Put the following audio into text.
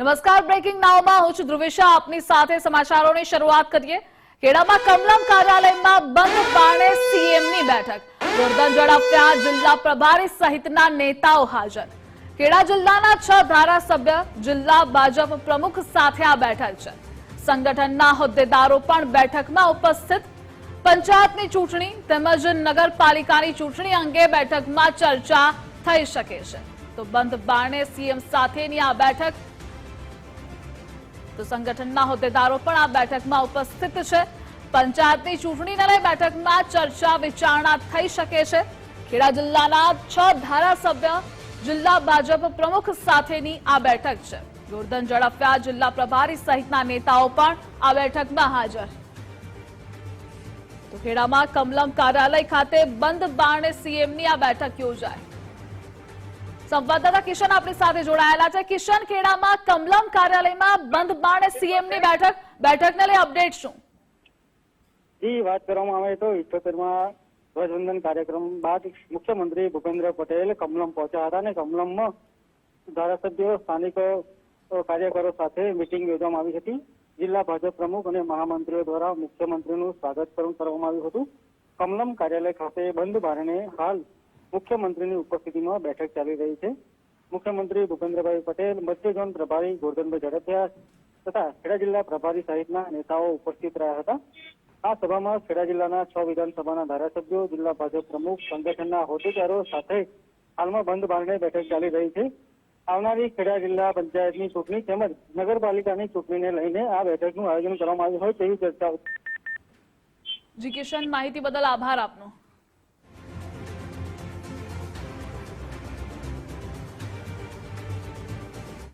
નમસ્કાર બ્રેકિંગ નાવમાં હું છું ધ્રુવિશા. આપની સાથે સમાચારોની શરૂઆત કરીએ. ખેડામાં કમલમ કાર્યાલયમાં બંધ બારણે સીએમની બેઠક. ગોરધન ઝડપ્યા જિલ્લા પ્રભારી સહિતના નેતાઓ હાજર. ખેડા જિલ્લાના છ ધારાસભ્ય, જિલ્લા ભાજપ પ્રમુખ સાથે આ બેઠક છે. સંગઠનના હોદ્દેદારો પણ બેઠકમાં ઉપસ્થિત. પંચાયતની ચૂંટણી તેમજ નગરપાલિકાની ચૂંટણી અંગે બેઠકમાં ચર્ચા થઈ શકે છે. તો બંધ બારણે સીએમ સાથેની આ બેઠક સંગઠનના હોદ્દેદારો પણ આ બેઠકમાં ઉપસ્થિત છે. પંચાયતની ચૂંટણીને લઈ બેઠકમાં ચર્ચા વિચારણા થઈ શકે છે. ખેડા જિલ્લાના છ ધારાસભ્ય જિલ્લા ભાજપ પ્રમુખ સાથેની આ બેઠક છે. ગોરધન ઝડપ્યા જિલ્લા પ્રભારી સહિતના નેતાઓ પણ આ બેઠકમાં હાજર. તો ખેડામાં કમલમ કાર્યાલય ખાતે બંધ બારણે સીએમની આ બેઠક યોજાય સંવાદદાતા કિશન આપણી સાથે જોડાયેલા છે. કિશન ખેડામાં કમલમ કાર્યાલયમાં બંધ બાણે સીએમની બેઠક, બેઠકને લઈ અપડેટ શું? જી, વાત કરવામાં આવે તો ઇઠ્યોતેરમાં ધ્વજવંદન કાર્યક્રમ બાદ મુખ્યમંત્રી ભૂપેન્દ્ર પટેલ કમલમ પહોંચ્યા હતા અને કમલમમાં ધારાસભ્યો, સ્થાનિક કાર્યકરો સાથે મિટિંગ યોજવામાં આવી હતી. જિલ્લા ભાજપ પ્રમુખ અને મહામંત્રીઓ દ્વારા મુખ્યમંત્રીનું સ્વાગત કરવામાં આવ્યું હતું. કમલમ કાર્યાલય ખાતે બંધ બારણે હાલ મુખ્યમંત્રીની ઉપસ્થિતિમાં બેઠક ચાલી રહી છે. મુખ્યમંત્રી ભૂપેન્દ્રભાઈ પટેલ, મધ્ય ઝોન પ્રભારી ગોરધનભાઈ ઝડપિયા તથા ખેડા જિલ્લા પ્રભારી સહિતના નેતાઓ ઉપસ્થિત રહ્યા હતા. આ સભામાં ખેડા જિલ્લાના છ વિધાનસભાના ધારાસભ્યો, જિલ્લા ભાજપ પ્રમુખ, સંગઠનના હોદ્દેદારો સાથે હાલમાં બંધ બારણે બેઠક ચાલી રહી છે. આવનારી ખેડા જિલ્લા પંચાયતની ચૂંટણી તેમજ નગરપાલિકાની ચૂંટણીને લઈને આ બેઠકનું આયોજન કરવામાં આવ્યું હોય તેવી ચર્ચા જી કિશન, માહિતી બદલ આભાર આપનો.